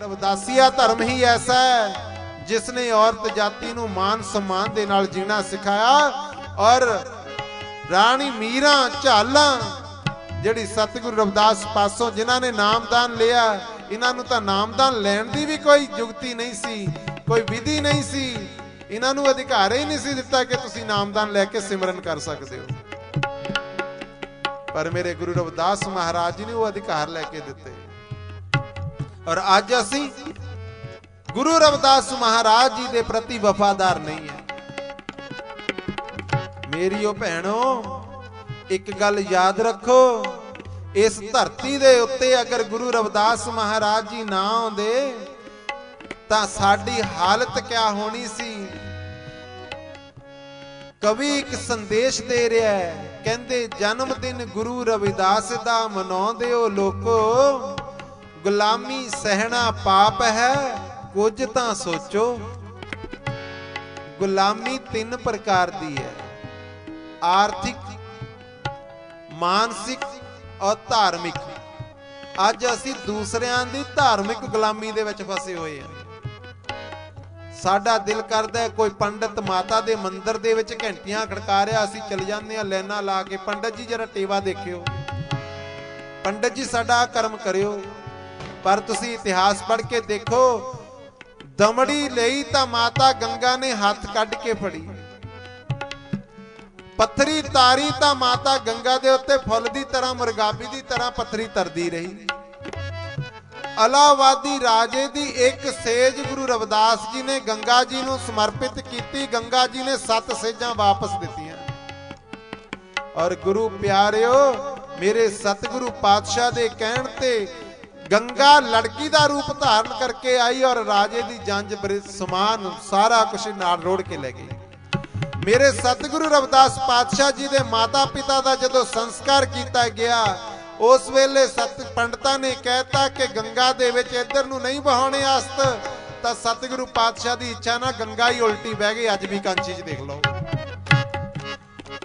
ਰਵਦਾਸੀਆ ਧਰਮ ਹੀ ਐਸਾ ਹੈ ਜਿਸ ਨੇ ਔਰਤ ਜਾਤੀ ਨੂੰ ਮਾਨ ਸਨਮਾਨ ਦੇ ਨਾਲ ਜੀਣਾ ਸਿਖਾਇਆ ਔਰ ਰਾਣੀ ਮੀਰਾ, ਝਾਲਾਂ ਜਿਹੜੀ ਸਤਿਗੁਰੂ ਰਵਿਦਾਸ ਪਾਸੋਂ ਜਿਨ੍ਹਾਂ ਨੇ ਨਾਮਦਾਨ ਲਿਆ, ਇਹਨਾਂ ਨੂੰ ਤਾਂ ਨਾਮਦਾਨ ਲੈਣ ਦੀ ਵੀ ਕੋਈ ਯੁਕਤੀ ਨਹੀਂ ਸੀ, ਕੋਈ ਵਿਧੀ ਨਹੀਂ ਸੀ, ਇਹਨਾਂ ਨੂੰ ਅਧਿਕਾਰ ਹੀ ਨਹੀਂ ਸੀ ਦਿੱਤਾ ਕਿ ਤੁਸੀਂ ਨਾਮਦਾਨ ਲੈ ਕੇ ਸਿਮਰਨ ਕਰ ਸਕਦੇ ਹੋ। ਪਰ ਮੇਰੇ ਗੁਰੂ ਰਵਦਾਸ ਮਹਾਰਾਜ ਜੀ ਨੇ ਉਹ ਅਧਿਕਾਰ ਲੈ ਕੇ ਦਿੱਤੇ। ਔਰ ਅੱਜ ਅਸੀਂ ਗੁਰੂ ਰਵਿਦਾਸ ਮਹਾਰਾਜ ਜੀ ਦੇ ਪ੍ਰਤੀ ਵਫਾਦਾਰ ਨਹੀਂ ਹੈ। ਮੇਰੀ ਉਹ ਭੈਣੋ, ਇੱਕ ਗੱਲ ਯਾਦ ਰੱਖੋ, ਇਸ ਧਰਤੀ ਦੇ ਉੱਤੇ ਅਗਰ ਗੁਰੂ ਰਵਿਦਾਸ ਮਹਾਰਾਜ ਜੀ ਨਾ ਆਉਂਦੇ, ਤਾਂ ਸਾਡੀ ਹਾਲਤ ਕਿਆ ਹੋਣੀ ਸੀ? ਕਵੀ ਇੱਕ ਸੰਦੇਸ਼ ਦੇ ਰਿਹਾ ਹੈ, ਕਹਿੰਦੇ ਜਨਮ ਦਿਨ ਗੁਰੂ ਰਵਿਦਾਸ ਦਾ ਮਨਾਉਂਦੇ ਹੋ ਲੋਕੋ ਗੁਲਾਮੀ ਸਹਿਣਾ ਪਾਪ ਹੈ, ਕੁਝ ਤਾਂ ਸੋਚੋ। ਗੁਲਾਮੀ ਤਿੰਨ ਪ੍ਰਕਾਰ ਦੀ ਹੈ। ਆਰਥਿਕ, ਮਾਨਸਿਕ ਔਰ ਧਾਰਮਿਕ। ਅੱਜ ਅਸੀਂ ਦੂਸਰਿਆਂ ਦੀ ਧਾਰਮਿਕ ਗੁਲਾਮੀ ਦੇ ਵਿੱਚ ਫਸੇ ਹੋਏ ਹਾਂ। ਸਾਡਾ ਦਿਲ ਕਰਦਾ ਕੋਈ ਪੰਡਤ ਮਾਤਾ ਦੇ ਮੰਦਿਰ ਦੇ ਵਿੱਚ ਘੰਟੀਆਂ ਖੜਕਾ ਰਿਹਾ ਅਸੀਂ ਚਲ ਜਾਂਦੇ ਹਾਂ, ਲੈਣਾ ਲਾ ਕੇ। ਪੰਡਤ ਜੀ, ਜਰਾ ਟੇਵਾ ਦੇਖਿਓ। ਪੰਡਤ ਜੀ, ਸਾਡਾ ਕਰਮ ਕਰਿਓ। ਪਰ ਤੁਸੀਂ ਇਤਿਹਾਸ ਪੜ੍ਹ ਕੇ ਦੇਖੋ, ਦਮੜੀ ਲਈ ਤਾਂ ਮਾਤਾ ਗੰਗਾ ਨੇ ਹੱਥ ਕੱਢ ਕੇ ਫੜੀ। ਪੱਥਰੀ ਤਾਰੀ ਤਾਂ ਮਾਤਾ ਗੰਗਾ ਦੇ ਉੱਤੇ ਫੁੱਲ ਦੀ ਤਰ੍ਹਾਂ, ਮੁਰਗਾਬੀ ਦੀ ਤਰ੍ਹਾਂ ਪੱਥਰੀ ਤਰਦੀ ਰਹੀ। ਅਲਾਵਾਦੀ ਰਾਜੇ ਦੀ ਇੱਕ ਸੇਜ ਗੁਰੂ ਰਵਿਦਾਸ ਜੀ ਨੇ ਗੰਗਾ ਜੀ ਨੂੰ ਸਮਰਪਿਤ ਕੀਤੀ। ਗੰਗਾ ਜੀ ਨੇ ਸੱਤ ਸੇਜਾਂ ਵਾਪਸ ਦਿੱਤੀਆਂ। ਔਰ ਗੁਰੂ ਪਿਆਰਿਓ, ਮੇਰੇ ਸਤਿਗੁਰੂ ਪਾਤਸ਼ਾਹ ਦੇ ਕਹਿਣ ਤੇ ਗੰਗਾ ਲੜਕੀ ਦਾ ਰੂਪ ਧਾਰਨ ਕਰਕੇ ਆਈ ਔਰ ਰਾਜੇ ਦੀ ਜੰਜ ਬ੍ਰਿਜ ਸਮਾਨ ਸਾਰਾ ਕੁਝ ਨਾਲ ਰੋੜ ਕੇ ਲੈ ਗਈ। ਮੇਰੇ ਸਤਿਗੁਰੂ ਰਵਿਦਾਸ ਪਾਤਸ਼ਾਹ ਜੀ ਦੇ ਮਾਤਾ ਪਿਤਾ ਦਾ ਜਦੋਂ ਸੰਸਕਾਰ ਕੀਤਾ ਗਿਆ, ਉਸ ਵੇਲੇ ਸਤ ਪੰਡਤਾਂ ਨੇ ਕਹਿਤਾ ਕਿ ਗੰਗਾ ਦੇ ਵਿੱਚ ਇੱਧਰ ਨੂੰ ਨਹੀਂ ਬਹਾਉਣੇ ਆਸਤ, ਤਾਂ ਸਤਿਗੁਰੂ ਪਾਤਸ਼ਾਹ ਦੀ ਇੱਛਾ ਨਾਲ ਗੰਗਾ ਹੀ ਉਲਟੀ ਬਹਿ ਗਈ। ਅੱਜ ਵੀ ਕਾਂਚੀ 'ਚ ਦੇਖ ਲਓ।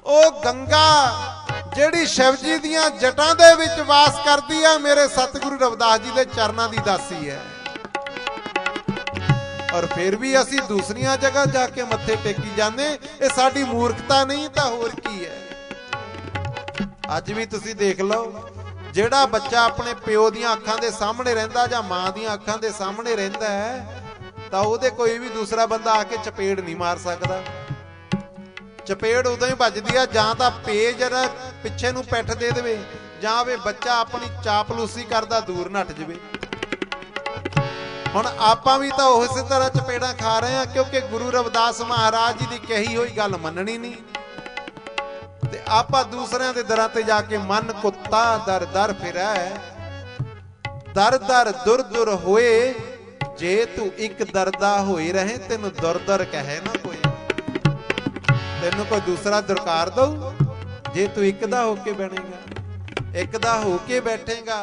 ਉਹ ਗੰਗਾ ਜਿਹੜੀ ਸ਼ਿਵ ਜੀ ਦੀਆਂ ਜਟਾਂ ਦੇ ਵਿੱਚ ਵਾਸ ਕਰਦੀ ਆ, ਮੇਰੇ ਸਤਿਗੁਰੂ ਰਵਿਦਾਸ ਜੀ ਦੇ ਚਰਨਾਂ ਦੀ ਦਾਸੀ ਹੈ। ਔਰ ਫਿਰ ਵੀ ਅਸੀਂ ਦੂਸਰੀਆਂ ਜਗ੍ਹਾ ਜਾ ਕੇ ਮੱਥੇ ਟੇਕੀ ਜਾਂਦੇ ਇਹ ਸਾਡੀ ਮੂਰਖਤਾ ਨਹੀਂ, ਤਾਂ ਹੋਰ ਕੀ ਹੈ? ਅੱਜ ਵੀ ਤੁਸੀਂ ਦੇਖ ਲਓ, ਜਿਹੜਾ ਬੱਚਾ ਆਪਣੇ ਪਿਓ ਦੀਆਂ ਅੱਖਾਂ ਦੇ ਸਾਹਮਣੇ ਰਹਿੰਦਾ ਜਾਂ ਮਾਂ ਦੀਆਂ ਅੱਖਾਂ ਦੇ ਸਾਹਮਣੇ ਰਹਿੰਦਾ ਹੈ, ਤਾਂ ਉਹਦੇ ਕੋਈ ਵੀ ਦੂਸਰਾ ਬੰਦਾ ਆ ਕੇ ਚਪੇੜ ਨਹੀਂ ਮਾਰ ਸਕਦਾ। ਚਪੇੜ ਉਦੋਂ ਹੀ ਵੱਜਦੀ ਆ, ਜਾਂ ਤਾਂ ਪੇ ਜਰਾ ਪਿੱਛੇ ਨੂੰ ਪੈਠ ਦੇ ਦੇਵੇ, ਜਾਂ ਵੇ ਬੱਚਾ ਆਪਣੀ ਚਾਪਲੂਸੀ ਕਰਦਾ ਦੂਰ ਨੱਟ ਜਵੇ। ਹੁਣ ਆਪਾਂ ਵੀ ਤਾਂ ਉਸੇ ਤਰ੍ਹਾਂ ਚਪੇੜਾਂ ਖਾ ਰਹੇ ਆ ਕਿਉਂਕਿ ਗੁਰੂ ਰਵਿਦਾਸ ਮਹਾਰਾਜ ਜੀ ਦੀ ਕਹੀ ਹੋਈ ਗੱਲ ਮੰਨਣੀ ਨਹੀਂ। ਤੇ ਆਪਾਂ ਦੂਸਰਿਆਂ ਦੇ ਦਰਾਂ ਤੇ ਜਾ ਕੇ ਮਨ ਕੁੱਤਾ, ਦਰ ਦਰ ਫਿਰੈ। ਦਰ ਦਰ ਦੁਰ ਦੁਰ ਹੋਏ, ਜੇ ਤੂੰ ਇੱਕ ਦਰਦਾ ਹੋਈ ਰਹੇ, ਤੈਨੂੰ ਦੁਰ ਦੁਰ ਕਹੇ ਨਾ ਕੋਈ। ਤੈਨੂੰ ਕੋਈ ਦੂਸਰਾ ਦਰਕਾਰ ਦਊ? ਜੇ ਤੂੰ ਇੱਕ ਦਾ ਹੋ ਕੇ ਬਣੇਗਾ, ਇੱਕ ਦਾ ਹੋ ਕੇ ਬੈਠੇਗਾ